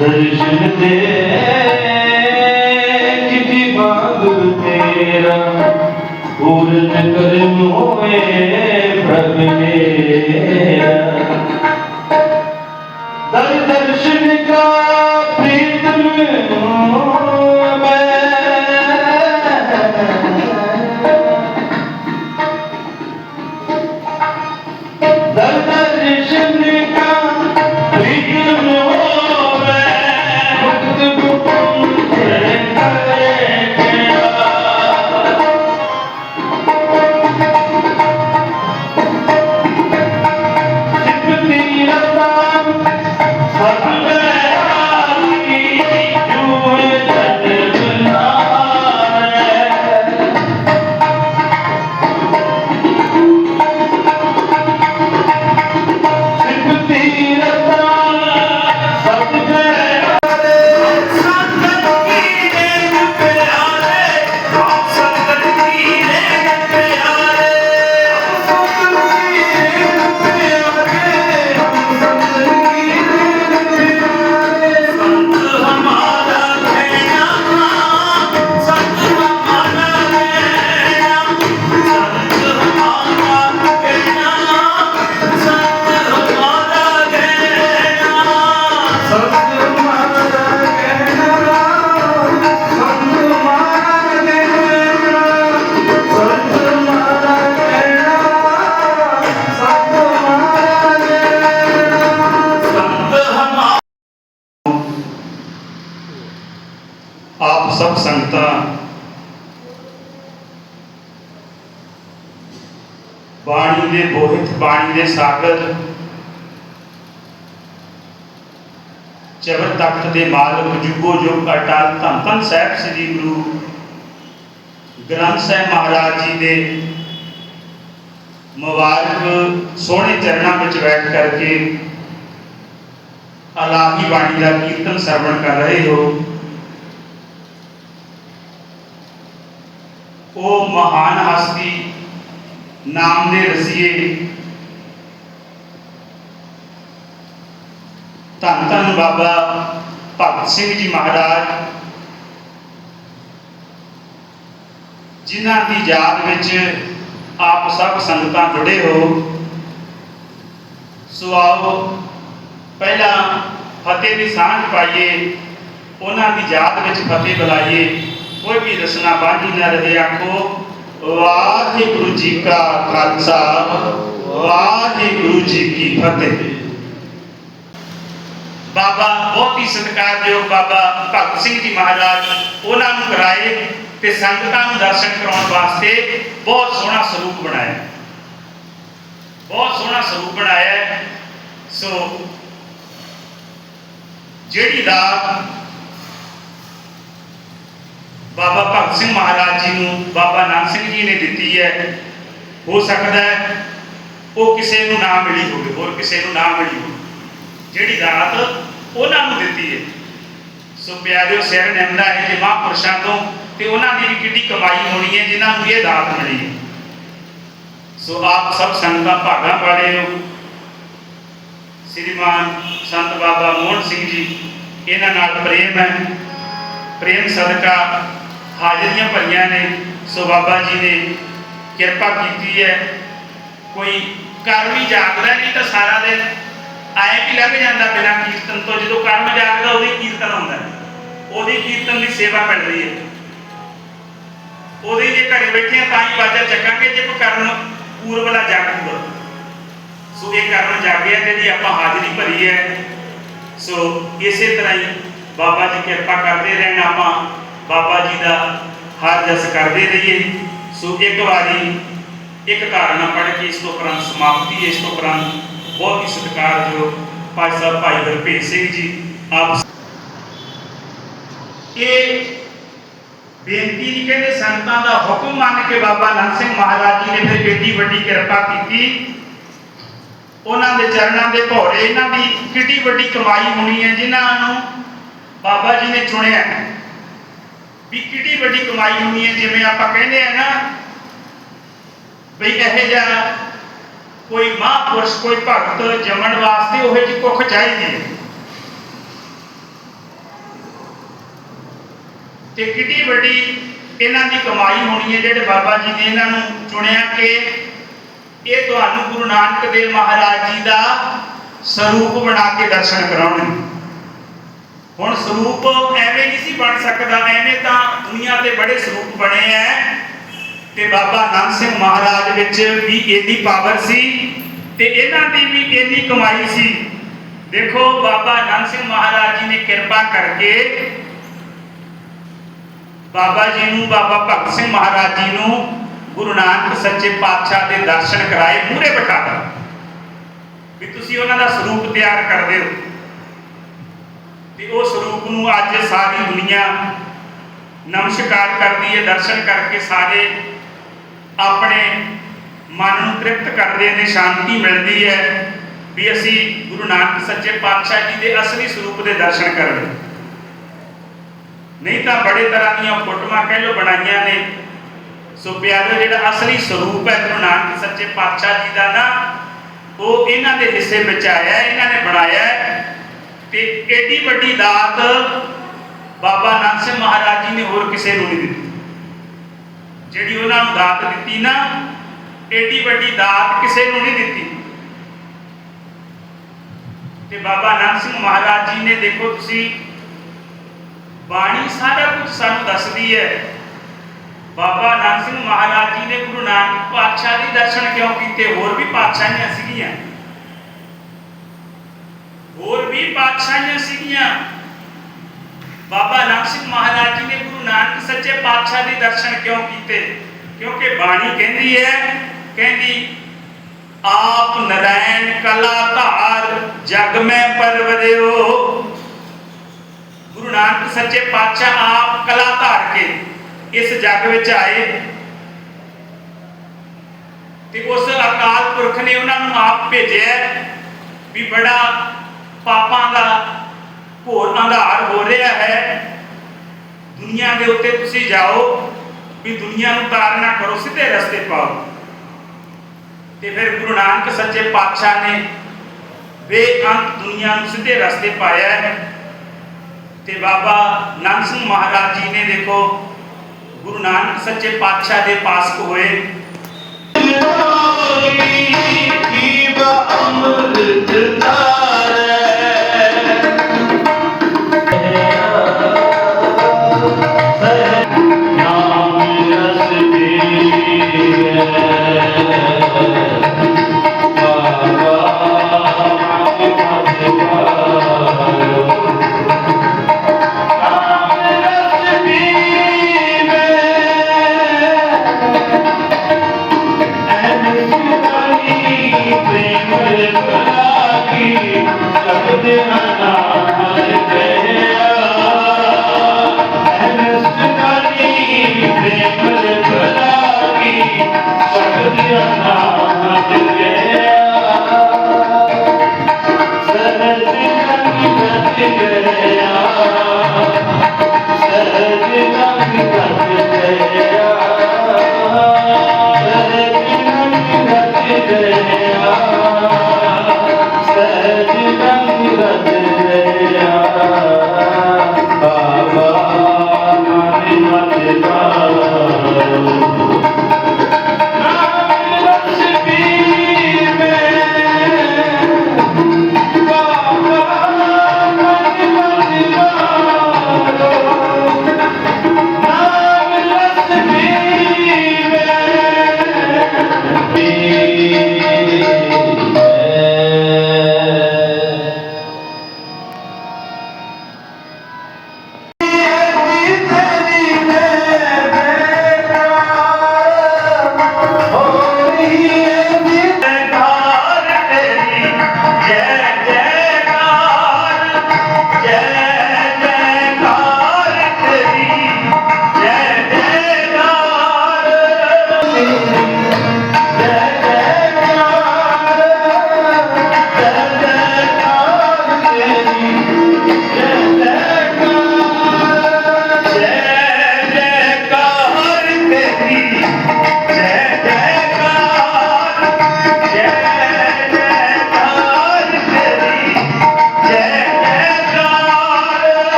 ਦਰਸ਼ਨ ਦੇ ਕਿਤੇ ਬਾਗ ਤੇਰਾ। ਪੂਰਨ ਕਰਮ ਹੋਏ ਪ੍ਰਭ ਮੇਰਾ। ਦਰ ਦਰਸ਼ਨ ਕਾ ਪ੍ਰੀਤਮ ਸੰਗਤਾਂ ਬਾਣੀ ਦੇ ਬੋਹਿਤ, ਬਾਣੀ ਦੇ ਸਾਗਰ ਚਵਰ ਤਖਤ ਦੇ ਮਾਲਕ ਜੁਗੋ ਜੁਗ ਅਟਲ ਧੰਨ ਧੰਨ ਸਾਹਿਬ ਸ੍ਰੀ ਗੁਰੂ ਗ੍ਰੰਥ ਸਾਹਿਬ ਮਹਾਰਾਜ ਜੀ ਦੇ ਮੁਬਾਰਕ ਸੋਹਣੇ ਚਰਨਾਂ ਵਿੱਚ ਬੈਠ ਕਰਕੇ ਅਲਾਹੀ ਬਾਣੀ ਦਾ ਕੀਰਤਨ ਸਰਵਣ ਕਰ ਰਹੇ ਹੋ। ਉਹ ਮਹਾਨ ਹਸਤੀ ਨਾਮ ਦੇ ਰਸੀਏ ਧੰਨ ਧੰਨ ਬਾਬਾ ਭਗਤ ਸਿੰਘ ਜੀ ਮਹਾਰਾਜ, ਜਿਨ੍ਹਾਂ ਦੀ ਯਾਦ ਵਿੱਚ ਆਪ ਸਭ ਸੰਗਤਾਂ ਜੁੜੇ ਹੋ। ਸੋ ਆਓ ਪਹਿਲਾਂ ਫਤਿਹ ਦੀ ਸਾਂਝ ਪਾਈਏ, ਉਹਨਾਂ ਦੀ ਯਾਦ ਵਿੱਚ ਫਤਿਹ ਬੁਲਾਈਏ। ਕੋਈ ਵੀ ਰਸਨਾ ਬਾਝੀ ਨਾ ਰਹੇ, ਆਖੋ, ਵਾਹਿਗੁਰੂ ਜੀ ਕਾ ਖਾਲਸਾ, ਵਾਹਿਗੁਰੂ ਜੀ ਕੀ ਫਤਿਹ। ਬਾਬਾ, ਬਹੁਤ ਹੀ ਸਤਿਕਾਰਯੋਗ ਬਾਬਾ ਭਗਤ ਸਿੰਘ ਜੀ ਮਹਾਰਾਜ, ਉਹਨਾਂ ਨੂੰ ਕਰਾਏ ਤੇ ਸੰਗਤਾਂ ਨੂੰ ਦਰਸ਼ਨ ਕਰਾਉਣ ਵਾਸਤੇ ਬਹੁਤ ਸੋਹਣਾ ਸਰੂਪ ਬਣਾਇਆ। ਬਹੁਤ ਸੋਹਣਾ ਸਰੂਪ ਬਣਾਇਆ। ਸੋ, ਜਿਹੜੀ ਰਾਤ ਬਾਬਾ ਭਗਤ ਸਿੰਘ ਮਹਾਰਾਜ ਜੀ ਨੂੰ, ਬਾਬਾ ਨਾਨਕ ਸਿੰਘ ਜੀ ਨੇ ਦਿੱਤੀ ਹੈ। ਹੋ ਸਕਦਾ ਹੈ ਉਹ ਕਿਸੇ ਨੂੰ ਨਾ ਮਿਲੀ ਹੋਵੇ, ਹੋਰ ਕਿਸੇ ਨੂੰ ਨਾ ਮਿਲੀ ਹੋਵੇ। ਜਿਹੜੀ ਰਾਤ ਉਹਨਾਂ ਨੂੰ ਦਿੱਤੀ ਹੈ। ਸੋ ਪਿਆਰਿਓ, ਸਿਰ ਨਿੰਦਾ ਹੈ ਜੇ ਮਹਾਂਪੁਰਸ਼ਾਂ ਤੋਂ, ਤੇ ਉਹਨਾਂ ਦੀ ਵੀ ਕਿੰਨੀ ਕਮਾਈ ਹੋਣੀ ਹੈ, ਜਿਨ੍ਹਾਂ ਨੂੰ ਇਹ ਦਾਤ ਮਿਲੀ ਹੈ। ਸੋ ਆਪ ਸਭ ਸੰਗਤਾਂ ਭਾਗਾਂ ਵਾਲੇ ਹੋ ਸ੍ਰੀਮਾਨ ਸੰਤ ਬਾਬਾ ਮੋਹਨ ਸਿੰਘ ਜੀ, ਇਹਨਾਂ ਨਾਲ ਪ੍ਰੇਮ ਹੈ। ਪ੍ਰੇਮ ਸਦਕਾ ਹਾਜ਼ਰੀਆਂ ਭਰੀਆਂ ਨੇ, ਸੋ ਬਾਬਾ ਜੀ ਨੇ ਕਿਰਪਾ ਕੀਤੀ ਹੈ। ਕੋਈ ਕਰ ਵੀ ਜਾਗਦਾ ਨਹੀਂ ਤਾਂ ਸਾਰਾ ਦਿਨ ਆਏ ਵੀ ਲੱਗ ਜਾਂਦਾ ਬਿਨਾਂ ਕੀਰਤਨ ਤੋਂ। ਜਦੋਂ ਕਰਮ ਜਾਗਦਾ, ਉਹਦੀ ਕੀਰਤਨ ਹੁੰਦਾ ਉਹਦੀ ਕੀਰਤਨ ਦੀ ਸੇਵਾ ਮਿਲ ਰਹੀ ਹੈ। ਉਹਦੇ ਜੇ ਘਰੇ ਬੈਠੇ ਆ ਤਾਂ ਹੀ ਬਾਜਾ ਚੱਕਾਂਗੇ ਜੇ ਕੋਈ ਕਰਨ ਪੂਰਵਲਾ ਜਾਗੂਗਾ। ਸੋ ਇਹ ਕਰਮ ਜਾਗਿਆ ਤੇ ਆਪਾਂ ਹਾਜ਼ਰੀ ਭਰੀ ਹੈ। ਸੋ ਇਸੇ ਤਰ੍ਹਾਂ ਹੀ ਬਾਬਾ ਜੀ ਕਿਰਪਾ ਕਰਦੇ ਰਹਿਣ ਆਪਾਂ ਬਾਬਾ ਜੀ ਦਾ ਹਰ ਜਸ ਕਰਦੇ ਰਹੀਏ। ਸੋ ਇੱਕ ਵਾਰੀ ਇੱਕ ਧਾਰਨਾ ਪੜ੍ਹ ਕੇ ਇਸ ਤੋਂ ਉਪਰੰਤ ਸਮਾਪਤੀ ਇਸ ਤੋਂ ਉਪਰੰਤ ਬਹੁਤ ਹੀ ਸਤਿਕਾਰਯੋਗ ਭਾਈ ਸਾਹਿਬ ਭਾਈ ਗੁਰਪ੍ਰੀਤ ਸਿੰਘ ਜੀ ਆਪ ਇਹ ਬੇਨਤੀ ਨਹੀਂ ਕਹਿੰਦੇ ਸੰਤਾਂ ਦਾ ਹੁਕਮ ਮੰਨ ਕੇ ਬਾਬਾ ਨੰਦ ਸਿੰਘ ਮਹਾਰਾਜ ਜੀ ਨੇ ਫਿਰ ਏਡੀ ਵੱਡੀ ਕਿਰਪਾ ਕੀਤੀ। ਉਹਨਾਂ ਦੇ ਚਰਨਾਂ ਦੇ ਭੌਰੇ। ਇਹਨਾਂ ਦੀ ਕਿੱਡੀ ਵੱਡੀ ਕਮਾਈ ਹੋਣੀ ਹੈ ਜਿਨ੍ਹਾਂ ਨੂੰ ਬਾਬਾ ਜੀ ਨੇ ਚੁਣਿਆ ਹੈ। ਵੀ ਕਿਹੜੀ ਵੱਡੀ ਕਮਾਈ ਹੋਣੀ ਹੈ? ਜਿਵੇਂ ਆਪਾਂ ਕਹਿੰਦੇ ਆ ਨਾ, ਬਈ ਇਹ ਜਾ ਕੋਈ ਮਹਾਂਪੁਰਸ਼, ਕੋਈ ਭਗਤ ਜੰਮਣ ਵਾਸਤੇ ਉਹ ਜੀ ਕੁੱਖ ਚਾਹੀਦੀ ਹੈ। ਤੇ ਕਿੱਡੀ ਵੱਡੀ ਇਹਨਾਂ ਦੀ ਕਮਾਈ ਹੋਣੀ ਹੈ, ਜਿਹੜੇ ਬਾਬਾ ਜੀ ਨੇ ਇਹਨਾਂ ਨੂੰ ਚੁਣਿਆ ਕਿ ਇਹ ਤੁਹਾਨੂੰ ਗੁਰੂ ਨਾਨਕ ਦੇਵ ਮਹਾਰਾਜ ਜੀ ਦਾ ਸਰੂਪ ਬਣਾ ਕੇ ਦਰਸ਼ਨ ਕਰਾਉਣੇ। ਹੁਣ ਸਰੂਪ ਐਵੇਂ ਨਹੀਂ ਸੀ ਬਣ ਸਕਦਾ, ਐਵੇਂ ਤਾਂ ਦੁਨੀਆ ਤੇ ਬੜੇ ਸਰੂਪ ਬਣੇ ਐ। ਤੇ ਬਾਬਾ ਆਨੰਦ ਸਿੰਘ ਮਹਾਰਾਜ ਵਿੱਚ ਵੀ ਇਹਦੀ ਪਾਵਰ ਸੀ ਤੇ ਇਹਨਾਂ ਦੀ ਵੀ ਇਹਦੀ ਕਮਾਈ ਸੀ। ਦੇਖੋ ਬਾਬਾ ਆਨੰਦ ਸਿੰਘ ਮਹਾਰਾਜ ਜੀ ਨੇ ਕਿਰਪਾ ਕਰਕੇ ਬਾਬਾ ਜੀ ਨੂੰ, ਬਾਬਾ ਭਗਤ ਸਿੰਘ ਮਹਾਰਾਜ ਜੀ ਨੂੰ ਗੁਰੂ ਨਾਨਕ ਸੱਚੇ ਪਾਤਸ਼ਾਹ ਦੇ ਦਰਸ਼ਨ ਕਰਾਏ, ਮੂਹਰੇ ਬਿਠਾ ਵੀ ਤੁਸੀਂ ਉਹਨਾਂ ਦਾ ਸਰੂਪ ਤਿਆਰ ਕਰਦੇ ਹੋ ਤੇ ਉਹ ਸਰੂਪ ਨੂੰ ਅੱਜ ਸਾਰੀ ਦੁਨੀਆ ਨਮਸਕਾਰ ਕਰਦੀ ਹੈ, ਦਰਸ਼ਨ ਕਰਕੇ ਸਾਰੇ ਆਪਣੇ ਮਨ ਨੂੰ ਤ੍ਰਿਪਤ ਕਰਦੇ ਨੇ, ਸ਼ਾਂਤੀ ਮਿਲਦੀ ਹੈ ਵੀ ਅਸੀਂ ਗੁਰੂ ਨਾਨਕ ਸੱਚੇ ਪਾਤਸ਼ਾਹ ਜੀ ਦੇ ਅਸਲੀ ਸਰੂਪ ਦੇ ਦਰਸ਼ਨ ਕਰ ਨਹੀਂ ਤਾਂ ਬੜੇ ਤਰ੍ਹਾਂ ਦੀਆਂ ਫੋਟੋਆਂ ਕਹਿ ਲੋ ਬਣਾਈਆਂ ਨੇ। ਸੋ ਪਿਆਰੋ ਜਿਹੜਾ ਅਸਲੀ ਸਰੂਪ ਹੈ ਗੁਰੂ ਨਾਨਕ ਸੱਚੇ ਪਾਤਸ਼ਾਹ ਜੀ ਦਾ ਨਾ, ਉਹ ਇਹਨਾਂ ਦੇ ਹਿੱਸੇ ਵਿੱਚ ਆਇਆ ਇਹਨਾਂ ਨੇ ਬਣਾਇਆ ਤੇ ਏਡੀ ਵੱਡੀ ਦਾਤ ਬਾਬਾ ਨਾਨਕ ਸਿੰਘ ਮਹਾਰਾਜ ਜੀ ਨੇ ਹੋਰ ਕਿਸੇ ਨੂੰ ਨਹੀਂ ਦਿੱਤੀ। ਜਿਹੜੀ ਉਹਨਾਂ ਨੂੰ ਦਾਤ ਦਿੱਤੀ ਨਾ, ਏਡੀ ਵੱਡੀ ਦਾਤ ਕਿਸੇ ਨੂੰ ਨਹੀਂ ਦਿੱਤੀ। ਤੇ ਬਾਬਾ ਨਾਨਕ ਸਿੰਘ ਮਹਾਰਾਜ ਜੀ ਨੇ ਦੇਖੋ ਤੁਸੀਂ, ਬਾਣੀ ਸਾਰਾ ਕੁਝ ਸਾਨੂੰ ਦੱਸਦੀ ਹੈ। ਬਾਬਾ ਨਾਨਕ ਸਿੰਘ ਮਹਾਰਾਜ ਜੀ ਨੇ ਗੁਰੂ ਨਾਨਕ ਪਾਤਸ਼ਾਹ ਦੇ ਦਰਸ਼ਨ ਕਿਉਂ ਕੀਤੇ? ਹੋਰ ਵੀ ਪਾਤਸ਼ਾਹੀਆਂ ਸੀਗੀਆਂ। ਵੀ ਪਾਤਸ਼ਾਹੀਆਂ ਸੀਗੀਆਂ। ਬਾਬਾ ਨਾਨਕ ਸਿੰਘ ਮਹਾਰਾਜ ਜੀ ਨੇ ਗੁਰੂ ਨਾਨਕ ਸੱਚੇ ਪਾਤਸ਼ਾਹ ਦੇ ਦਰਸ਼ਨ ਕਿਉਂ ਕੀਤੇ? ਕਿਉਂਕਿ ਬਾਣੀ ਕਹਿੰਦੀ ਹੈ, ਕਹਿੰਦੀ, ਆਪ ਨਰੈਣ ਕਲਾ ਧਾਰ ਜਗ ਮੈਂ ਪਰਵਰਿਓ। ਗੁਰੂ ਨਾਨਕ ਸੱਚੇ ਪਾਤਸ਼ਾਹ ਆਪ ਕਲਾ ਧਾਰ ਕੇ ਇਸ ਜਗ ਵਿੱਚ ਆਏ। ਤੇ ਉਸ ਅਕਾਲ ਪੁਰਖ ਨੇ ਉਹਨਾਂ ਨੂੰ ਆਪ ਭੇਜਿਆ ਵੀ ਬੜਾ ਪਾਪਾਂ ਦਾ ਘੋਰ ਅੰਧਾਰ ਹੋ ਰਿਹਾ ਹੈ ਦੁਨੀਆ ਦੇ ਉੱਤੇ ਤੁਸੀਂ ਜਾਓ ਵੀ ਦੁਨੀਆ ਨੂੰ ਤਾਰਨਾ ਕਰੋ ਸਿੱਧੇ ਰਸਤੇ ਪਾਓ ਤੇ ਫਿਰ ਗੁਰੂ ਨਾਨਕ ਸੱਚੇ ਪਾਤਸ਼ਾਹ ਨੇ ਬੇਅੰਤ ਦੁਨੀਆ ਨੂੰ ਸਿੱਧੇ ਰਸਤੇ ਪਾਇਆ ਹੈ ਤੇ ਬਾਬਾ ਨੰਦ ਸਿੰਘ ਮਹਾਰਾਜ ਜੀ ਨੇ ਦੇਖੋ ਗੁਰੂ ਨਾਨਕ ਸੱਚੇ ਪਾਤਸ਼ਾਹ ਦੇ ਪਾਸ ਹੋਏ ਕੀਬ ਅੰਮ੍ਰਿਤ ਦੇ ਪਤਾ ਕੀ ਸਭ ਦੇ ਨਾਲ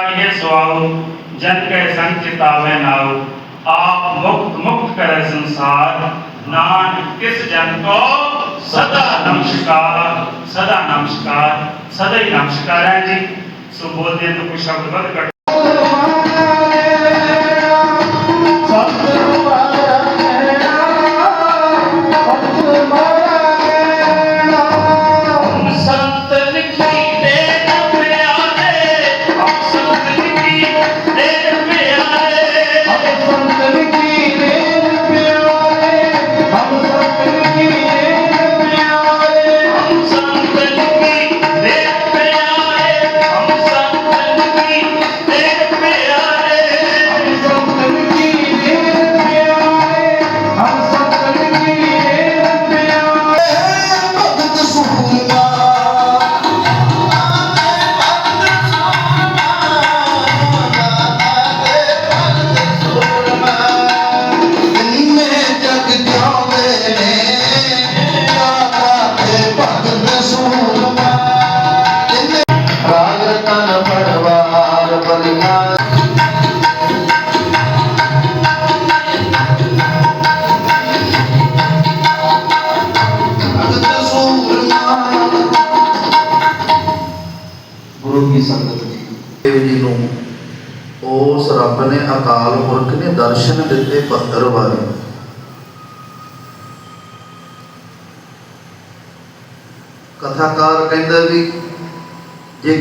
ਆਵਨ ਕਾ ਇਹ ਸੁਆਉ ਜਨ ਕੈ ਸੰਗ ਚਿਤਾਵੇ ਨਾਉ, ਆਪ ਮੁਕਤ ਮੁਕਤ ਕਰੈ ਸੰਸਾਰ, ਨਾਨਕ ਕਿਸ ਜਨ ਕੋ ਸਦਾ ਨਮਸਕਾਰ ਸਦਾ ਨਮਸਕਾਰ, ਸਦਾ ਹੀ ਨਮਸਕਾਰ ਹੈ ਜੀ। ਸੋ ਬੋਲਦੇ ਤੋਂ ਕੁਝ ਸ਼ਬਦ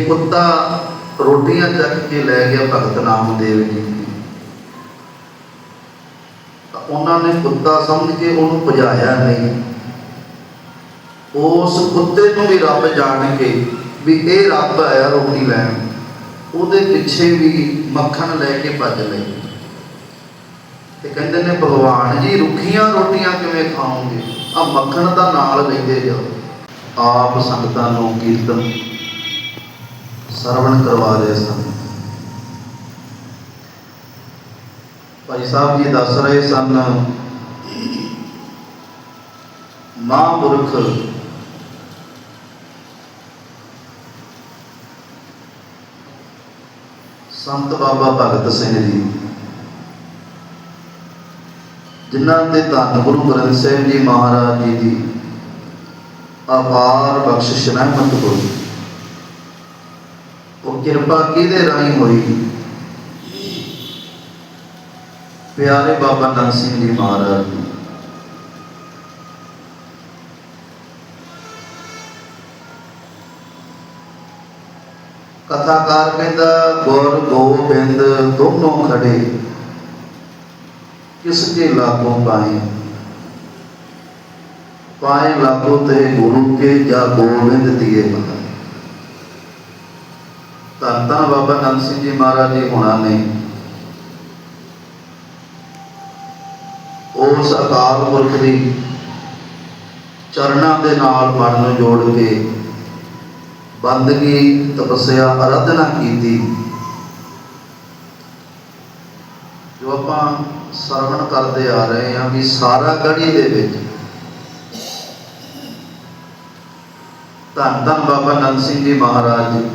ਕੁੱਤਾ ਰੋਟੀਆਂ ਚੱਕ ਕੇ ਲੈ ਗਿਆ ਭਗਤ ਨਾਮਦੇਵ ਜੀ ਤਾਂ ਉਹਨਾਂ ਨੇ ਕੁੱਤਾ ਸਮਝ ਕੇ ਉਹਨੂੰ ਭਜਾਇਆ ਨਹੀਂ। ਉਸ ਕੁੱਤੇ ਨੂੰ ਵੀ ਰੱਬ ਜਾਣ ਕੇ ਵੀ ਇਹ ਰੱਬ ਆਇਆ ਰੋਟੀ ਲੈਣ। ਉਹਦੇ ਪਿੱਛੇ ਵੀ ਮੱਖਣ ਲੈ ਕੇ ਭੱਜ ਲਏ। ਤੇ ਕਹਿੰਦੇ ਨੇ, ਭਗਵਾਨ ਜੀ, ਰੁੱਖੀਆਂ ਰੋਟੀਆਂ ਕਿਵੇਂ ਖਾਓਗੇ? ਆ ਮੱਖਣ ਦਾ ਨਾਲ ਲੈਂਦੇ ਜਾਓ। ਆਪ ਸੰਗਤਾਂ ਨੂੰ ਕੀਰਤਨ ਸਰਵਣ ਕਰਵਾ ਰਹੇ ਸਨ। ਭਾਈ ਸਾਹਿਬ ਜੀ ਦੱਸ ਰਹੇ ਸਨ, ਮਹਾਂਪੁਰਖ ਸੰਤ ਬਾਬਾ ਭਗਤ ਸਿੰਘ ਜੀ, ਜਿਨ੍ਹਾਂ ਦੇ ਧੰਨ ਗੁਰੂ ਗ੍ਰੰਥ ਸਾਹਿਬ ਜੀ ਮਹਾਰਾਜ ਜੀ ਦੀ ਅਪਾਰ ਬਖਸ਼ਿਸ਼ ਰਹਿਮਤ ਹੋਈ। ਉਹ ਕਿਰਪਾ ਕਿਹਦੇ ਰਾਹੀਂ ਹੋਈ? ਪਿਆਰੇ ਬਾਬਾ ਨੰਦ ਸਿੰਘ ਜੀ ਮਹਾਰਾਜ। ਕਥਾਕਾਰ ਕਹਿੰਦਾ, ਗੁਰ ਗੋਬਿੰਦ ਦੋਨੋਂ ਖੜੇ। ਕਿਸ ਕੇ ਲਾਗੋਂ ਪਾਏ? ਪਾਏ ਲਾਗੋ ਤੇ ਗੁਰੂ ਕੇ ਜਾਂ ਗੋਬਿੰਦ ਦੀਏ ਪਤਾ ਧੰਨ ਬਾਬਾ ਨੰਦ ਸਿੰਘ ਜੀ ਮਹਾਰਾਜ ਜੀ ਹੋਣਾ ਨੇ। ਉਸ ਅਕਾਲ ਪੁਰਖ ਦੀ ਚਰਨਾਂ ਦੇ ਨਾਲ ਮਨ ਨੂੰ ਜੋੜ ਕੇ ਬੰਦਗੀ, ਤਪੱਸਿਆ ਆਰਾਧਨਾ ਕੀਤੀ। ਜੋ ਆਪਾਂ ਸਰਵਣ ਕਰਦੇ ਆ ਰਹੇ ਹਾਂ ਵੀ ਸਾਰਾ ਗੜੀ ਦੇ ਵਿੱਚ ਧੰਨ ਧੰਨ ਬਾਬਾ ਨੰਦ ਸਿੰਘ ਜੀ ਮਹਾਰਾਜ। ਜੀ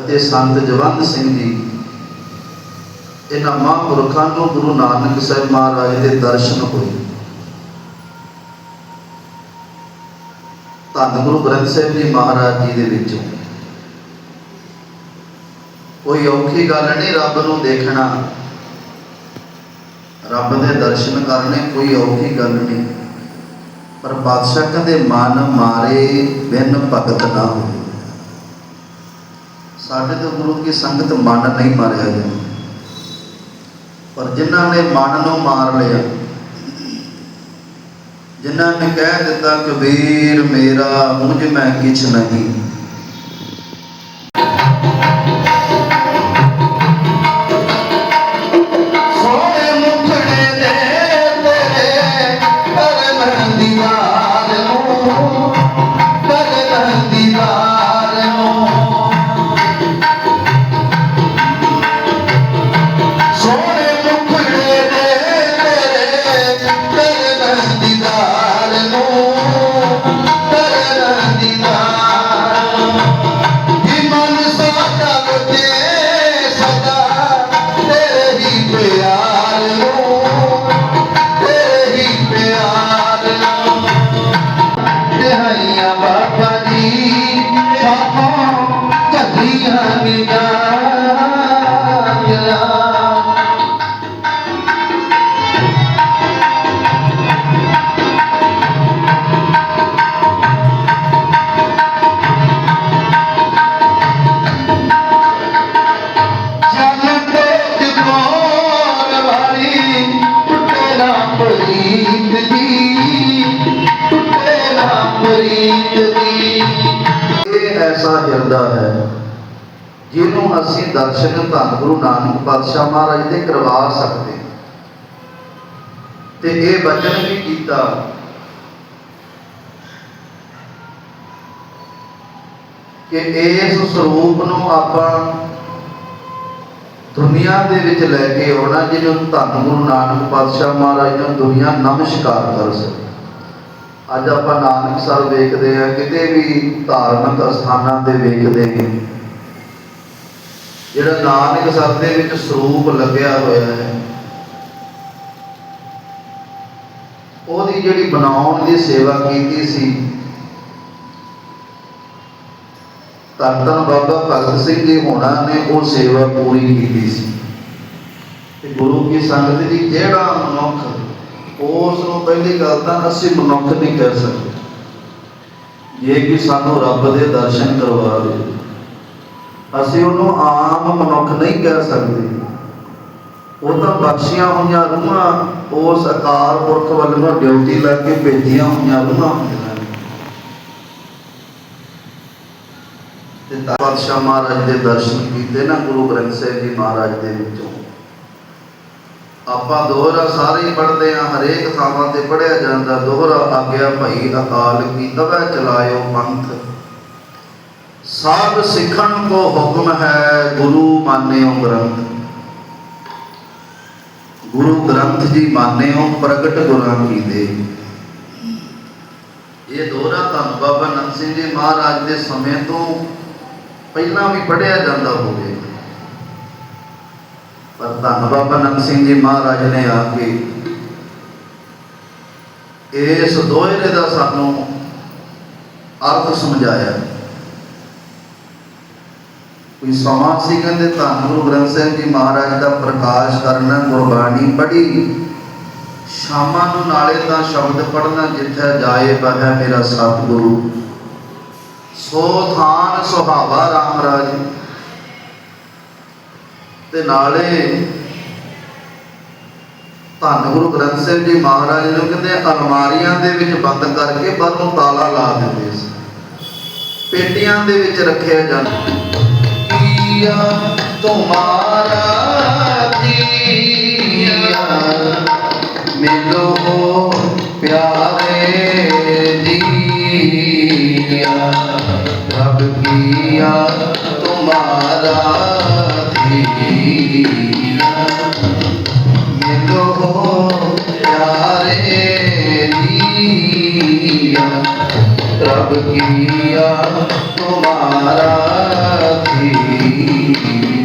ਅਤੇ ਸੰਤ ਜਵੰਦ ਸਿੰਘ ਜੀ, ਇਹਨਾਂ ਮਹਾਂਪੁਰਖਾਂ ਨੂੰ ਗੁਰੂ ਨਾਨਕ ਸਾਹਿਬ ਮਹਾਰਾਜ ਦੇ ਦਰਸ਼ਨ ਹੋਏ। ਧੰਨ ਗੁਰੂ ਗ੍ਰੰਥ ਸਾਹਿਬ ਜੀ ਮਹਾਰਾਜ ਜੀ ਦੇ ਵਿੱਚ। ਕੋਈ ਔਖੀ ਗੱਲ ਨਹੀਂ ਰੱਬ ਨੂੰ ਦੇਖਣਾ। ਰੱਬ ਦੇ ਦਰਸ਼ਨ ਕਰਨੇ ਕੋਈ ਔਖੀ ਗੱਲ ਨਹੀਂ। ਪਰ ਬਾਦਸ਼ਾਹ ਕਹਿੰਦੇ ਮਨ ਮਾਰੇ ਬਿਨ ਭਗਤ ਨਾ ਹੋਵੇ ਸਾਡੇ ਤੋਂ ਗੁਰੂ ਕੀ ਸੰਗਤ ਮਨ ਨਹੀਂ ਮਾਰਿਆ ਜਾਂਦਾ ਪਰ ਜਿਨ੍ਹਾਂ ਨੇ ਮਨ ਨੂੰ ਮਾਰ ਲਿਆ, ਜਿਨ੍ਹਾਂ ਨੇ ਕਹਿ ਦਿੱਤਾ ਕਬੀਰ ਮੇਰਾ ਮੁਝ ਮੈਂ ਕਿਛ ਨਹੀਂ। ਅਸੀਂ ਦਰਸ਼ਨ ਧੰਨ ਗੁਰੂ ਨਾਨਕ ਪਾਤਸ਼ਾਹ ਮਹਾਰਾਜ ਦੇ ਕਰਵਾ ਸਕਦੇ। ਹਾਂ। ਤੇ ਇਹ ਵਚਨ ਵੀ ਕੀਤਾ। ਕਿ ਇਸ ਸਰੂਪ ਨੂੰ ਆਪਾਂ ਦੁਨੀਆ ਦੇ ਵਿੱਚ ਲੈ ਕੇ ਆਉਣਾ, ਜਿਹਨੂੰ ਧੰਨ ਗੁਰੂ ਨਾਨਕ ਪਾਤਸ਼ਾਹ ਮਹਾਰਾਜ ਨੂੰ ਦੁਨੀਆ ਨਮਸਕਾਰ ਕਰ ਸਕੇ ਅੱਜ ਆਪਾਂ ਨਾਨਕ ਨਾਨਕਸਰ ਵੇਖਦੇ ਆ ਕਿਤੇ ਵੀ ਧਾਰਮਿਕ ਅਸਥਾਨਾਂ ਤੇ ਵੇਖਦੇ ਹਾਂ। ਜਿਹੜਾ ਨਾਨਕ ਨਾਨਕਸਰ ਦੇ ਵਿੱਚ ਸਰੂਪ ਲੱਗਿਆ ਹੋਇਆ ਹੈ, ਉਹਦੀ ਜਿਹੜੀ ਬਣਾਉਣ ਦੀ ਸੇਵਾ ਕੀਤੀ ਸੀ ਧੰਨ ਬਾਬਾ ਭਗਤ ਸਿੰਘ ਜੀ ਹੋਣਾ ਨੇ ਉਹ ਸੇਵਾ ਪੂਰੀ ਕੀਤੀ ਸੀ। ਤੇ ਗੁਰੂ ਕੀ ਸੰਗਤ ਦੀ ਜਿਹੜਾ ਮਨੁੱਖ ਉਸ ਨੂੰ ਪਹਿਲੀ ਗੱਲ ਤਾਂ ਅਸੀਂ ਮਨੁੱਖ ਨਹੀਂ ਕਰ ਸਕਦੇ। ਜੇ ਕਿ ਸਾਨੂੰ ਰੱਬ ਦੇ ਦਰਸ਼ਨ ਕਰਵਾ ਦੇ। ਅਸੀਂ ਉਹਨੂੰ ਆਮ ਮਨੁੱਖ ਨਹੀਂ ਕਹਿ ਸਕਦੇ। ਉਹ ਤਾਂ ਬਖਸ਼ੀਆਂ ਹੋਈਆਂ ਰੂਹਾਂ, ਉਸ ਅਕਾਲ ਪੁਰਖ ਵੱਲੋਂ ਡਿਊਟੀ ਲੈ ਕੇ ਭੇਜੀਆਂ ਹੋਈਆਂ ਰੂਹਾਂ ਹੁੰਦੀਆਂ ਤੇ ਤਾਂ ਪਾਤਸ਼ਾਹ ਮਹਾਰਾਜ ਦੇ ਦਰਸ਼ਨ ਕੀਤੇ ਨਾ ਗੁਰੂ ਗ੍ਰੰਥ ਸਾਹਿਬ ਜੀ ਮਹਾਰਾਜ ਦੇ ਵਿੱਚੋਂ। ਆਪਾਂ ਦੋਹਰਾ ਸਾਰੇ ਹੀ ਪੜ੍ਹਦੇ ਆ ਹਰੇਕ ਥਾਵਾਂ ਤੇ ਪੜਿਆ ਜਾਂਦਾ, ਦੋਹਰਾ ਆਗਿਆ ਭਈ ਅਕਾਲ ਕੀ ਤਵੈ ਚਲਾਇਓ ਪੰਥ। ਸਭ ਸਿੱਖਣ ਕੋ ਹੁਕਮ ਹੈ ਗੁਰੂ ਮਾਨਿਓ ਗ੍ਰੰਥ। ਗੁਰੂ ਗ੍ਰੰਥ ਜੀ ਮਾਨਿਓ ਪ੍ਰਗਟ ਗੁਰਾਂ ਕੀ ਦੇ। ਇਹ ਦੋਹਰਾ ਧੰਨ ਬਾਬਾ ਨੰਦ ਸਿੰਘ ਜੀ ਮਹਾਰਾਜ ਦੇ ਸਮੇਂ ਤੋਂ ਪਹਿਲਾਂ ਵੀ ਪੜਿਆ ਜਾਂਦਾ ਹੋਵੇ। ਪਰ ਧੰਨ ਬਾਬਾ ਨੰਦ ਸਿੰਘ ਜੀ ਮਹਾਰਾਜ ਨੇ ਆ ਕੇ ਇਸ ਦੋਹਰੇ ਦਾ ਸਾਨੂੰ ਅਰਥ ਸਮਝਾਇਆ। ਕੋਈ ਸਮਾਂ ਸੀ ਕਹਿੰਦੇ ਧੰਨ ਗੁਰੂ ਗ੍ਰੰਥ ਸਾਹਿਬ ਜੀ ਮਹਾਰਾਜ ਦਾ ਪ੍ਰਕਾਸ਼ ਕਰਨਾ, ਗੁਰਬਾਣੀ ਪੜ੍ਹੀ। ਸ਼ਾਮਾਂ ਨੂੰ ਨਾਲੇ ਤਾਂ ਸ਼ਬਦ ਪੜ੍ਹਨਾ ਜਿੱਥੇ ਜਾਏ ਬਹਿ ਮੇਰਾ ਸਤਿਗੁਰੂ। ਸੋ ਥਾਨ ਸੁਹਾਵਾ ਰਾਮ ਰਾਜ। ਤੇ ਨਾਲੇ ਧੰਨ ਗੁਰੂ ਗ੍ਰੰਥ ਸਾਹਿਬ ਜੀ ਮਹਾਰਾਜ ਨੂੰ ਕਹਿੰਦੇ ਅਲਮਾਰੀਆਂ ਦੇ ਵਿੱਚ ਬੰਦ ਕਰਕੇ ਬਾਹਰੋਂ ਤਾਲਾ ਲਾ ਦਿੰਦੇ ਸੀ। ਪੇਟੀਆਂ ਦੇ ਵਿੱਚ ਰੱਖਿਆ ਜਾਂਦਾ। ਕੀਆ ਤੁਮਾਰਾ ਦੀਆ ਮਿਲੋ ਪਿਆਰੇ ਦੀਆ ਰਬ ਕੀਆ ਤੁਮਾਰਾ ਦੀਆ ਮਿਲੋ ਪਿਆਰੇ ਦੀਆ रब किया तुम्हारा दीना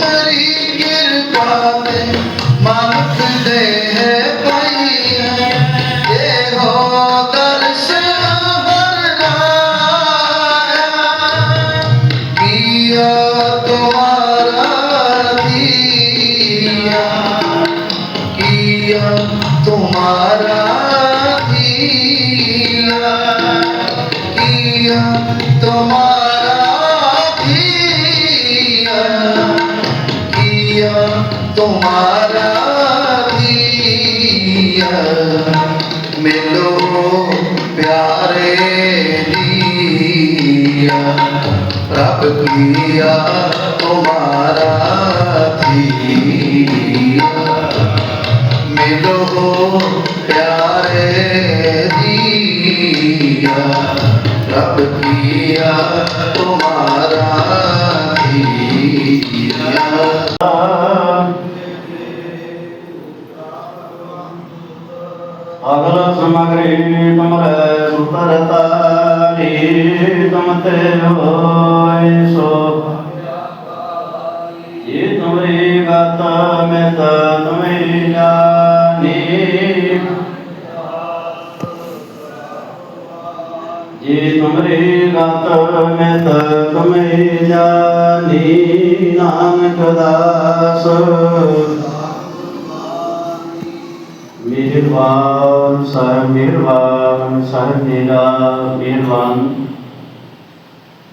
ਤੁਮਰੀ मिलो प्यारे दिया रब किया तुम्हारा दिया ਅਗਲ ਸਮਗਰੀ ਤੁਮਰੇ ਸੁਤਰ ਤਾਰੀ ਤੁਮ ਤੇ ਹੋਏ ਸੋ ਇਹ ਤੁਮਰੀ ਗਤ ਮੈਂ ਤਾ ਤੁਮੇ ਜਾਣੀ ਜੇ ਤੁਮਰੀ ਗਤ ਮੈਂ ਤਾ ਤੁਮੇ ਜਾਣੀ ਨਾਨਕ ਦਾਸ। ਮਿਹਰਬਾਨ ਸਾਹਿਬ ਮਿਹਰਬਾਨ ਸਾਹਿਬ ਮੇਰਾ ਮਿਹਰਬਾਨ।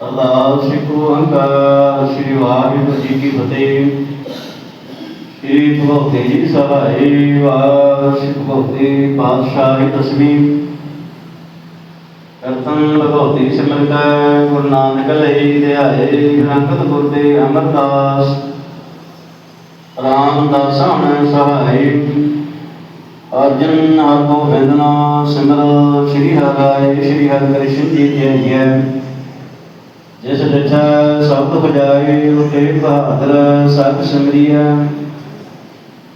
ਅੱਲਾਹ ਸਿੱਖੋ ਅੰਕਾਰ ਸ੍ਰੀ ਵਾਹਿਗੁਰੂ ਜੀ ਕੀ ਫਤਿਹ। ਸ੍ਰੀ ਭਗਵਤੀ ਜੀ ਸਹਾਈ ਵਾਸਿਕ ਭਗਤੀ ਪਾਤਸ਼ਾਹੀ ਤਸਮੀਮ ਕਰਤਨ ਭਗਵਤੀ ਸਿਮਰਤਾ ਗੁਰੂ ਨਾਨਕ ਲਈ ਧਿਆਏ ਰੰਗਤ ਗੁਰ ਅਮਰਦਾਸ ਰਾਮਦਾਸ ਹਣ ਸਹਾਈ ਅਰਜਨ ਹਰ ਗੋਬਿੰਦ ਨਾਮ ਸਿਮਰ ਸ੍ਰੀ ਹਰਿ ਸ੍ਰੀ ਹਰਿ ਕ੍ਰਿਸ਼ਨ ਜੀ ਜੈ ਜੈ ਜਿਸ ਡਿਠਾ ਸਬਦ ਬਜਾਏ ਉਤੇ ਬਹਾਦਰ ਸਤ ਸਿਮਰਿਆ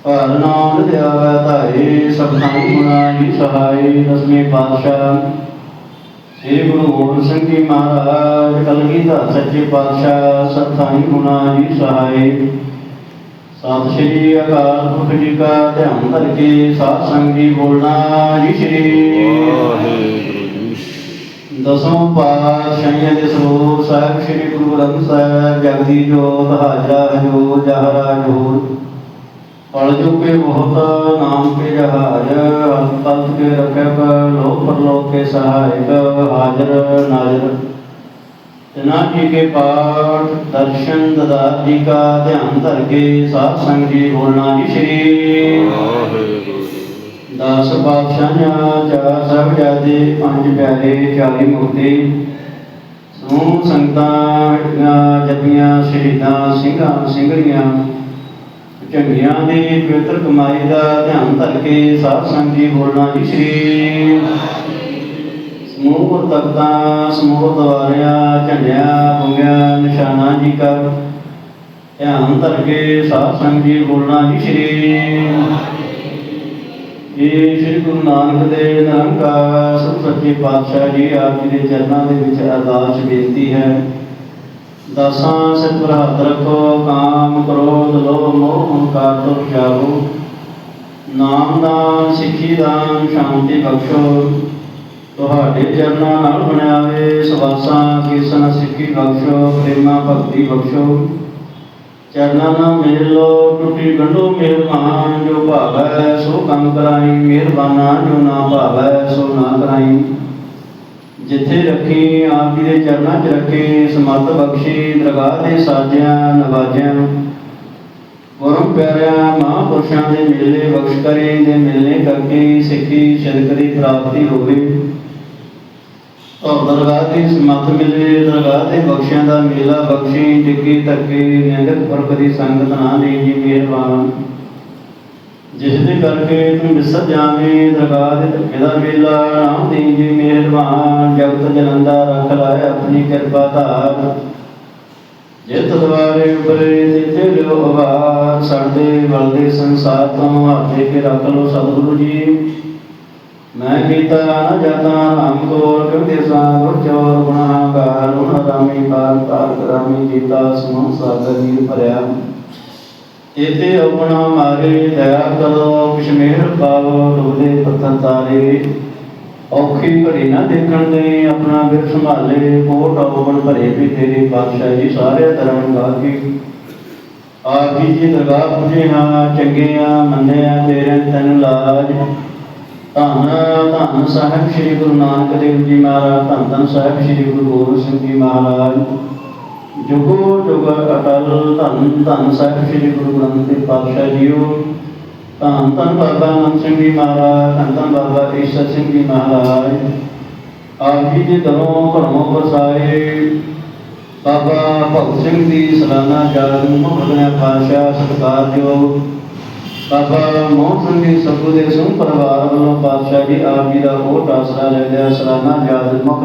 ਹਰ ਨਾਮ ਲਿਆਵੈ ਧਾਏ ਸਭਨਾ ਗੁਣਾ ਹੀ ਸਹਾਈ ਦਸਵੇਂ ਪਾਤਸ਼ਾਹ ਸ੍ਰੀ ਗੁਰੂ ਗੋਬਿੰਦ ਸਿੰਘ ਜੀ ਮਹਾਰਾਜ ਕਲਗੀਧਰ ਸੱਚੇ ਪਾਤਸ਼ਾਹ ਸਤਿ ਗੁਣਾ ਹੀ ਸਹਾਈ ਸਤਿ ਸ਼੍ਰੀ ਅਕਾਲ ਪੁਰਖ ਜੀ ਕਾ ਧਿਆਨ ਧਰ ਕੇ ਸਾਧ ਸੰਗ ਜੀ ਬੋਲਣਾ ਜੀ ਸ਼੍ਰੀ। ਦਸੋਂ ਪਾਤਸ਼ਾਹੀਆਂ ਦੇ ਸਰੂਪ ਸਾਹਿਬ ਸ਼੍ਰੀ ਗੁਰੂ ਗ੍ਰੰਥ ਸਾਹਿਬ ਜਗਦੀ ਜੋਤ ਹਾਜ਼ਰਾ ਹਜੂਰ ਜਹਰਾ ਜੋਤ ਪਲ ਚੁਕੇ ਬਹੁਤ ਨਾਮ ਕੇ ਜਹਾਜ ਹੰਤ ਤਲਤ ਕੇ ਰਖਬ ਲੋਕ ਪਰਲੋਕ ਕੇ ਸਹਾਇਕ ਹਾਜ਼ਰ ਨਾਜ਼ਰ जना जी के पाठ दर्शन ददात जी का ध्यान धर के सात संग जी बोलना जी श्री दस पातशाहियां चार साहबजादे पंज प्यारे चाली मुक्ति ਸਮੂਹ ਸੰਗਤਾਂ ਹਟੀਆਂ ਜਪੀਆਂ ਸ਼ਹੀਦਾਂ ਸਿੰਘਾਂ ਸਿੰਘੜੀਆਂ ਚੰਗੀਆਂ ਦੀ ਪਵਿੱਤਰ ਕਮਾਈ ਦਾ ਧਿਆਨ ਧਰ ਕੇ ਸਾਧ ਸੰਗ ਜੀ ਬੋਲਣਾ ਜੀ ਸ਼੍ਰੀ ਸਮੂਹ ਤਖਤਾਂ ਸਮੂਹ ਦਵਾਰਿਆਂ ਝੰਡਿਆਂ, ਪੁੰਗਿਆਂ, ਨਿਸ਼ਾਨਾ ਜੀ ਕਾ ਧਿਆਨ ਧਰ ਕੇ ਸਾਧ ਸੰਗ ਜੀ ਬੋਲਣਾ ਜੀ ਸ਼੍ਰੀ। ਇਹ ਸ੍ਰੀ ਗੁਰੂ ਨਾਨਕ ਦੇਵ ਨਿਰੰਕਾਰ ਸਭ ਸੱਚੇ ਪਾਤਸ਼ਾਹ ਜੀ ਆਪ ਜੀ ਦੇ ਚਰਨਾਂ ਦੇ ਵਿੱਚ ਅਰਦਾਸ ਬੇਨਤੀ ਹੈ। ਦਸਾਂ ਸਿਰ ਹੱਥ ਰੱਖੋ, ਕਾਮ ਕ੍ਰੋਧ ਲੋਭ ਮੋਹ ਹੰਕਾਰ ਤੋਂ ਬਚਾਓ ਨਾਮ ਦਾਨ, ਸਿੱਖੀ ਦਾਨ, ਸ਼ਾਂਤੀ ਬਖਸ਼ੋ। ਤੁਹਾਡੇ ਚਰਨਾਂ ਨਾਲ ਬਣਾਵੇ ਸਵਾਸਾਂ, ਕੀਰਤਨ, ਸਿੱਖੀ ਬਖਸ਼ੋ, ਪ੍ਰੇਮਾ, ਭਗਤੀ ਬਖਸ਼ੋ। ਚਰਨਾਂ ਨਾਲ ਮਿਲ ਲੋ ਟੁੱਟੀ ਗੰਢੋ ਮਿਹਰਬਾਨ ਜੋ ਭਾਵੈ, ਸੋ ਕੰਮ ਕਰਾਈ, ਮਿਹਰਬਾਨਾ ਜੋ ਨਾ ਭਾਵੈ, ਸੋ ਨਾ ਕਰਾਈ। ਜਿੱਥੇ ਰੱਖੀ ਆਪ ਜੀ ਦੇ ਚਰਨਾਂ 'ਚ ਰੱਖੀ ਸਮਤ ਬਖਸ਼ੀ ਦਰਗਾਹ ਦੇ ਸਾਜਿਆਂ, ਨਵਾਜਿਆਂ ਗੁਰੂ ਪਿਆਰਿਆਂ, ਮਹਾਂਪੁਰਸ਼ਾਂ ਦੇ ਮਿਲਨੇ ਬਖਸ਼ ਕਰੇ, ਦੇ ਮਿਲਨੇ ਕਰਕੇ ਸਿੱਖੀ ਸਿਦਕ ਦੀ ਪ੍ਰਾਪਤੀ ਹੋਵੇ। ਔਰ ਦਰਗਾਹ ਦੀ ਸਮਤ ਮਿਲੇ ਦਰਗਾਹ ਦੇ ਬਖਸ਼ਿਆਂ ਦਾ ਮੇਲਾ ਬਖਸ਼ੀ, ਟਿੱਕੀ ਧੱਕੇ, ਨਿੰਦਕ ਪੁਰਖ ਦੀ ਸੰਗਤ ਨਾ ਦੇ ਜੀ ਮਿਹਰਬਾਨ। ਜਿਸ ਦੇ ਕਰਕੇ ਤੂੰ ਵਿਸਰ ਜਾਵੇਂ, ਦਰਗਾਹ ਦੇ ਧੱਕੇ ਦਾ ਮੇਲਾ ਨਾਮ ਦੇ ਜੀ ਮਿਹਰਬਾਨ, ਜਗਤ ਜਨੰਦਾ ਰੱਖ ਲਾਇ ਆਪਣੀ ਕਿਰਪਾ ਧਾਰ। ਜਿਤ ਦਵਾਰੇ ਉਪਰੇ ਤਿਤੇ ਲਿਓ ਸਾਡੇ ਬਲਦੇ ਸੰਸਾਰ ਤੋਂ ਹੱਥ ਕੇ ਰੱਖ ਲੋ ਸਤਿਗੁਰੂ ਜੀ। ਮੈਂ ਕੀਤਾ ਨ ਜਾਤਾ ਨਾਮ ਕੋਰ ਕਿਉਂਕਿ ਸਾਗਰ ਚੋਰ ਗੁਨਾਹਗਾਰ ਗੁਣ ਰਾਮੀ ਪਾਰ ਪਾਰ ਕਰਾਮੀ ਜੀਤਾ ਸਮੂਹ ਸਾਗਰ ਨੀਰ ਭਰਿਆ। ਇਤੇ ਆਪਣਾ ਮਾਰੇ ਦਇਆ ਕਰੋ, ਕਿਸ਼ਮੇਰ ਪਾਵੋ ਡੁੱਬਦੇ ਪੱਥਰ ਤਾਰੇ। ਔਖੀ ਘੜੀ ਨਾ ਦੇਖਣ ਦੇ, ਆਪਣਾ ਬਿਰ ਸੰਭਾਲੇ, ਕੋਟ ਔਵਣ ਭਰੇ ਵੀ ਤੇਰੇ ਪਾਤਸ਼ਾਹ ਸਾਰੇ ਧਰਮ ਗਾਕੀ ਆਪ ਜੀ ਦਰਗਾਹ ਪੁਜੇ ਹਾਂ, ਚੰਗਿਆਂ ਮੰਨਿਆ ਤੇਰੇ ਤਨ ਲਾਜ। ਧੰਨ ਧੰਨ ਸਾਹਿਬ ਸ੍ਰੀ ਗੁਰੂ ਨਾਨਕ ਦੇਵ ਜੀ ਮਹਾਰਾਜ, ਧੰਨ ਧੰਨ ਸਾਹਿਬ ਸ੍ਰੀ ਗੁਰੂ ਗੋਬਿੰਦ ਸਿੰਘ ਜੀ ਮਹਾਰਾਜ। ਜੁਗੋ ਜੁਗ ਅਟਲ ਧੰਨ ਧੰਨ ਸਾਹਿਬ ਸ੍ਰੀ ਗੁਰੂ ਗ੍ਰੰਥ ਸਾਹਿਬ ਪਾਤਸ਼ਾਹ ਜੀਓ। ਧੰਨ ਧੰਨ ਬਾਬਾ ਮਨ ਸਿੰਘ ਜੀ ਮਹਾਰਾਜ, ਧੰਨ ਧੰਨ ਬਾਬਾ ਈਸ਼ਰ ਸਿੰਘ ਜੀ ਮਹਾਰਾਜ। ਆਪ ਜੀ ਦੇ ਦਰੋਂ ਘਰੋਂ ਵਸਾਏ ਬਾਬਾ ਭਗਤ ਸਿੰਘ ਦੀ ਸਲਾਨਾ ਯਾਦ ਨੂੰ ਪਾਤਸ਼ਾਹ ਪਾਸ਼ਾ ਸਤਿਕਾਰਯੋਗ ਬਾਬਾ ਮੋਹਨ ਸਿੰਘ ਜੀ ਸਭੂ ਦੇ ਸਮੂਹ ਪਰਿਵਾਰ ਵੱਲੋਂ ਪਾਤਸ਼ਾਹ ਜੀ ਆਪ ਜੀ ਦਾ ਬਹੁਤ ਆਸਰਾ ਲੈ ਸਲਾਨਾ ਯਾਦ ਮੁਖ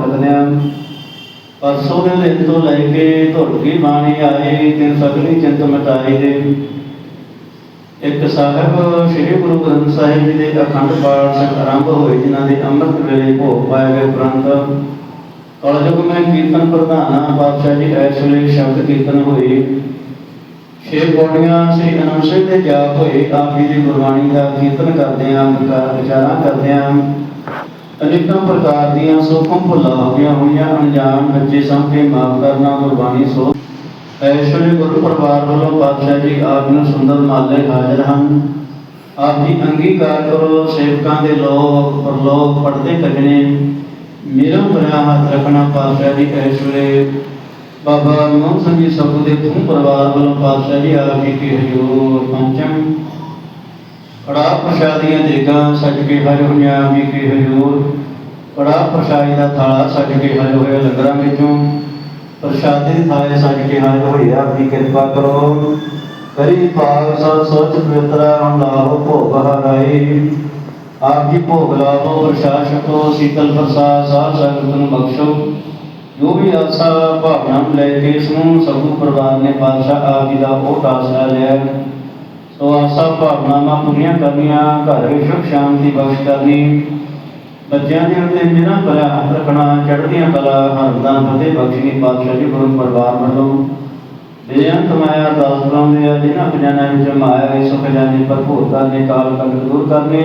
ਪਰਸੋਂ ਦੇ ਦਿਨ ਤੋਂ ਲੈ ਕੇ ਧੁਰਕੀ ਬਾਣੀ ਆਏ ਤੇ ਸਗਲੀ ਚਿੰਤ ਮਟਾਈ ਦੇ। ਇੱਕ ਸਾਹਿਬ ਸ੍ਰੀ ਗੁਰੂ ਗ੍ਰੰਥ ਸਾਹਿਬ ਜੀ ਦੇ ਅਖੰਡ ਪਾਠ ਆਰੰਭ ਹੋਏ, ਜਿਨ੍ਹਾਂ ਦੇ ਅੰਮ੍ਰਿਤ ਵੇਲੇ ਭੋਗ ਪਾਏ ਗਏ ਉਪਰੰਤ ਕਲਯੁਗ ਮੈਂ ਕੀਰਤਨ ਪ੍ਰਧਾਨਾ, ਪਾਤਸ਼ਾਹ ਜੀ ਇਸ ਵੇਲੇ ਸ਼ਬਦ ਕੀਰਤਨ ਹੋਏ। ਛੇ ਪੌੜੀਆਂ ਸ੍ਰੀ ਅਨੰਦ ਸਿੰਘ ਦੇ ਜਾਪ ਹੋਏ, ਆਪ ਜੀ ਦੀ ਗੁਰਬਾਣੀ ਦਾ ਕੀਰਤਨ ਕਰਦੇ ਆਂ, ਵਿਚਾਰਾਂ ਕਰਦੇ ਆਂ। ਅਨੇਕਾਂ ਪ੍ਰਕਾਰ ਦੀਆਂ ਸੋਖਮ ਭੁੱਲਾਂ ਹੋ ਹੋਈਆਂ ਅਣਜਾਣ ਬੱਚੇ ਸਾਹਮਣੇ ਮਾਫ ਕਰਨਾ ਗੁਰਬਾਣੀ ਸੋ ਐਸ਼ਵਰੀ ਗੁਰੂ ਪਰਿਵਾਰ ਵੱਲੋਂ ਪਾਤਸ਼ਾਹ ਜੀ ਆਪ ਨੂੰ ਸੁੰਦਰ ਮਾਲੇ ਹਾਜ਼ਰ ਹਨ। ਆਪ ਜੀ ਅੰਗੀਕਾਰ ਕਰੋ, ਸੇਵਕਾਂ ਦੇ ਲੋਕ ਪਰਲੋਕ ਪੜਦੇ ਕੱਢਣੇ। ਮੇਰਾ ਭਰਿਆ ਹੱਥ ਰੱਖਣਾ ਪਾਤਸ਼ਾਹ ਜੀ ਐਸ਼ਵਰੇ। ਬਾਬਾ ਮੋਹਨ ਸਿੰਘ ਜੀ ਸਭੂ ਦੇ ਪਰਿਵਾਰ ਵੱਲੋਂ ਪਾਤਸ਼ਾਹ ਜੀ ਆਪ ਜੀ ਕੀ ਹਜ਼ੂਰ ਪੰਚਮ। ਕੜਾ ਪ੍ਰਸ਼ਾਦੀਆਂ ਦੇਗਾ ਸੱਜ ਕੇ ਹਰ ਹੋਈਆਂ, ਵੀ ਕੀ ਹਜ਼ੂਰ ਕੜਾ ਪ੍ਰਸ਼ਾਦੀ ਦਾ ਥਾਲਾ ਸੱਜ ਕੇ ਹਰ ਹੋਇਆ ਲੰਗਰਾਂ ਵਿੱਚੋਂ। ਪ੍ਰਸ਼ਾਦੇ ਥਾਲੇ ਸੱਜ ਕੇ ਹਰ ਹੋਇਆ ਆਪਣੀ ਕਿਰਪਾ ਕਰੋ। ਕਰੀ ਪਾਗ ਸਭ ਸੋਚ ਪਵਿੱਤਰਾ ਹੁਣ ਭੋਗ ਹਰਾਏ। ਆਪ ਜੀ ਭੋਗ ਲਾਭੋ ਪ੍ਰਸ਼ਾਦ ਛਕੋ, ਸੀਤਲ ਪ੍ਰਸਾਦ, ਸਾਧ ਸੰਗਤ ਨੂੰ ਬਖਸ਼ੋ। ਜੋ ਵੀ ਆਸਾ ਭਾਵਨਾ ਨੂੰ ਲੈ ਕੇ ਸਮੂਹ, ਸਭੂ ਪਰਿਵਾਰ ਨੇ ਪਾਤਸ਼ਾਹ ਆਪ ਜੀ ਦਾ ਬਹੁਤ ਆਸਰਾ ਲਿਆ। ਸੋ ਆਸਾ ਭਾਵਨਾਵਾਂ ਪੂਰੀਆਂ ਕਰਨੀਆਂ, ਘਰ ਵਿੱਚ ਸੁਖ, ਸ਼ਾਂਤੀ ਬਖਸ਼ ਕਰਨੀ। ਬੱਚਿਆਂ ਦੇ ਉੱਤੇ ਮੇਰਾ ਭਲਾ ਹੱਥ ਰੱਖਣਾ, ਚੜ੍ਹਦੀਆਂ ਕਲਾ, ਹਰਦਾਂ ਫਤਿਹ ਬਖਸ਼ਣੀ, ਪਾਤਸ਼ਾਹ ਜੀ ਗੁਰੂ ਪਰਿਵਾਰ ਵੱਲੋਂ। ਬੇਅੰਤ ਮਾਇਆ ਦਾਸ ਬਣਾਉਂਦੇ ਆ, ਜਿਨ੍ਹਾਂ ਖਜ਼ਾਨਿਆਂ ਵਿੱਚ ਮਾਇਆ ਇਸ ਖਜ਼ਾਨੇ ਭਰਪੂਰ ਕਰਨੇ, ਕਾਲ ਕੰਟ ਦੂਰ ਕਰਨੇ।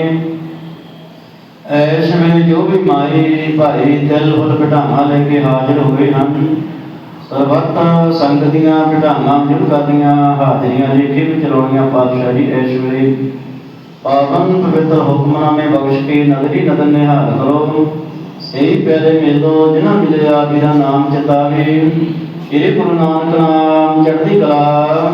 ਐਸ ਵੇਲੇ ਜੋ ਵੀ ਮਾਈ ਭਾਈ ਦਿਲ ਫੁੱਲ ਘਟਾਵਾਂ ਲੈ ਕੇ ਹਾਜ਼ਰ ਹੋਏ ਹਨ ਸਰਬੱਤ ਸੰਗਤ ਦੀਆਂ ਘਟਾਵਾਂ ਜਿਲ ਹਾਜ਼ਰੀਆਂ ਲੇਖੇ ਵਿੱਚ ਰੋਣੀਆਂ ਪਾਤਸ਼ਾਹ ਜੀ ਐਸ ਵੇਲੇ ਪਾਵਨ ਪਵਿੱਤਰ ਹੁਕਮਨਾਮੇ ਬਖਸ਼ ਕੇ ਨਦਰੀ ਨਦਰ ਨਿਹਾਲ ਕਰੋ। ਸਹੀ ਪਿਆਰੇ ਮੇਲੋ, ਜਿਨ੍ਹਾਂ ਮਿਲਿਆ ਵੀਰਾ ਨਾਮ ਚਿਤਾਵੇ ਸ੍ਰੀ ਗੁਰੂ ਨਾਨਕ ਨਾਮ ਚੜ੍ਹਦੀ ਕਲਾ।